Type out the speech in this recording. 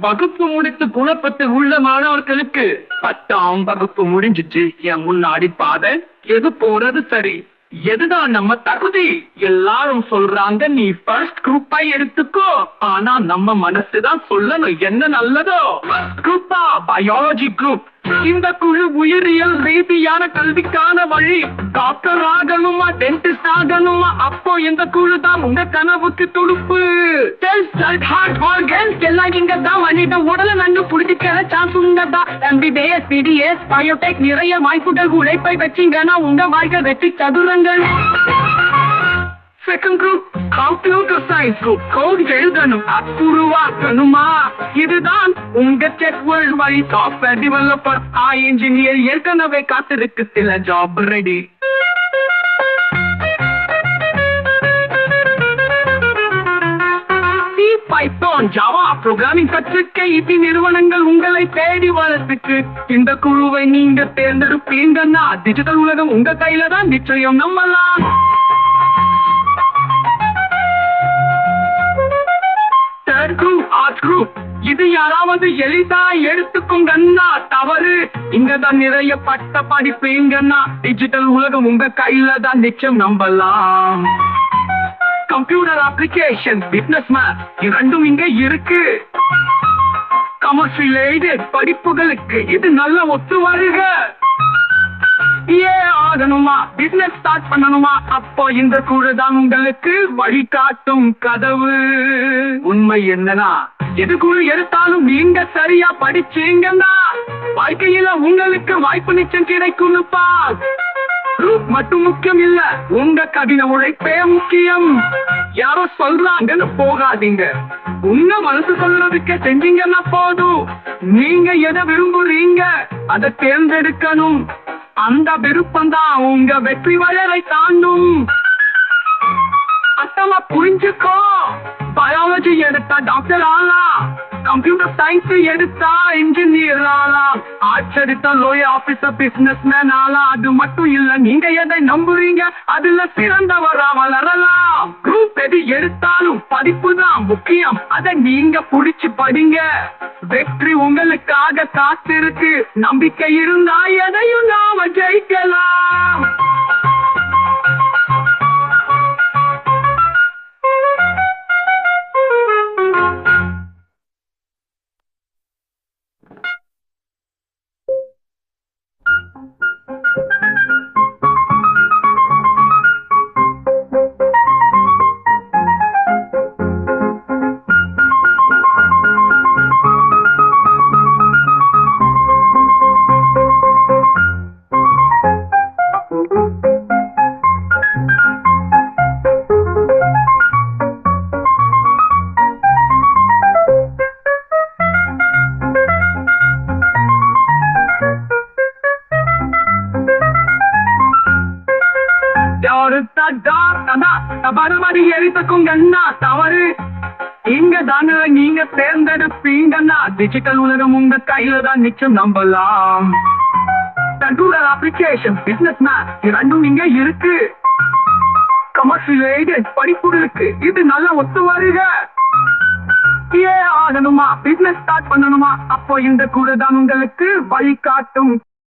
வகுப்பு முடித்து குணப்பட்டு உள்ள மாணவர்களுக்கு பத்தாம் வகுப்பு முடிஞ்சிச்சு. என் முன்னாடி பாதை எது போறது சரி? எதுதான் நம்ம தகுதி? எல்லாரும் சொல்றாங்க நீ ஃபர்ஸ்ட் குரூப்பா எடுத்துக்கோ. ஆனா நம்ம மனசுதான் சொல்லணும் என்ன நல்லதோ? குரூப்பா பயாலஜி குரூப் இந்த குழு உயிரியல் ரீதியான கல்விக்கான வழி. டாக்டர் ஆகணுமா டென்டிஸ்ட் ஆகணுமா அப்போ இந்த குழு தான் உங்க கனவுக்கு துடுப்பு. ஹார்ட் ஆர்கன்ஸ் எல்லாம் இங்க தான் மனித உடலை நன்கு புடிச்சிக்கிற சான்ஸ் உங்க தான். எம்பிபிஎஸ் பிடிஎஸ் பயோடெக் நிறைய வாய்ப்புகள் உழைப்பை வச்சீங்கன்னா உங்க வாழ்க்கை வெற்றி சதுரங்கள். Group computer science group code எழுதணும். உருவாக்கணுமா? இதுதான் உங்க டெக் வேர்ல்ட் வழி. சாஃப்ட்வேர் டெவலப்பர் ஆ இன்ஜினியர் ஏற்கனவே காத்திருக்கு. சில job ready Python Java programming கற்றுக்க இபி நிறுவனங்கள் உங்களை தேடி வளர்த்துக்கு இந்த குழுவை நீங்க தேர்ந்தெடுப்பீங்கன்னா டிஜிட்டல் உலகம் உங்க கையில தான் நிச்சயம். நம்பலாம் எளிதா எளிதா எடுத்துக்கோங்கன்னா தவறு. இங்கதான் நிறைய பட்ட படிப்பீங்கன்னா டிஜிட்டல் உலகம் உங்க கையில தான் நிச்சயம் நம்பலாம். கம்ப்யூட்டர் அப்ளிகேஷன் பிசினஸ் மேப் இரண்டும் இங்க இருக்கு. கமர்ஷியல் எய்டட் படிப்புகளுக்கு இது நல்ல ஒத்து வருக. ஏ ஆகணுமா? பிசினஸ் ஸ்டார்ட் பண்ணணுமா? அப்போ இந்த கூட தான் உங்களுக்கு வழிகாட்டும் கதவு. உண்மை என்னன்னா இதுக்குள் எடுத்தாலும் நீங்க சரியா படிச்சீங்கன்னா வாழ்க்கையில உங்களுக்கு வாய்ப்பு நிச்சயம் கிடைக்கும்ப்பா மட்டும் முக்கியம் இல்ல உங்க கடின உழைப்பே முக்கியம். யாரோ சொல்றாங்கன்னு போகாதீங்க. உங்க மனசு சொல்றதுக்கு செஞ்சீங்கன்னா போதும். நீங்க எதை விரும்புறீங்க அதை தேர்ந்தெடுக்கணும். அந்த விருப்பம் தான் உங்க வெற்றி வயலை தாண்டும். மட்டமா புரிஞ்சுக்கோ. பயாலஜி எடுத்தா டாக்டர் ஆகலாம். கம்ப்யூட்டர் சயின்ஸ் எடுத்தா இன்ஜினியர் ஆகலாம். ஆர்ட்ஸ் எடுத்தா லோயர் ஆபீசர் பிசினஸ் மேன் ஆகலாம். அது மட்டும் இல்ல நீங்க எதை நம்புறீங்க அதுல சிறந்தவரா வளரலாம் குரூப் எது எடுத்தாலும் படிப்பு தான் முக்கியம். அதை நீங்க புடிச்சு படிங்க. வெற்றி உங்களுக்காக காத்திருக்கு. நம்பிக்கை இருந்தா எதையும் நாம ஜெயிக்கலாம். பரமடி எரித்தக்குங்கன்னா தவறு. இங்க தானே நீங்க தேர்ந்தெடுப்பீங்கன்னா டிஜிட்டல் உலகம் உங்க கையில தான் நிச்சயம் நம்பலாம். கம்ப்யூட்டர் அப்ளிகேஷன் பிசினஸ் மேன் இரண்டும் இங்க இருக்கு. கமர்ஷியல் எய்டட் படிப்புகளுக்கு இது நல்லா ஒத்து வருக. ஏ ஆகணுமா? பிசினஸ் ஸ்டார்ட் பண்ணணுமா? அப்போ இந்த கூட தான் உங்களுக்கு வழிகாட்டும்.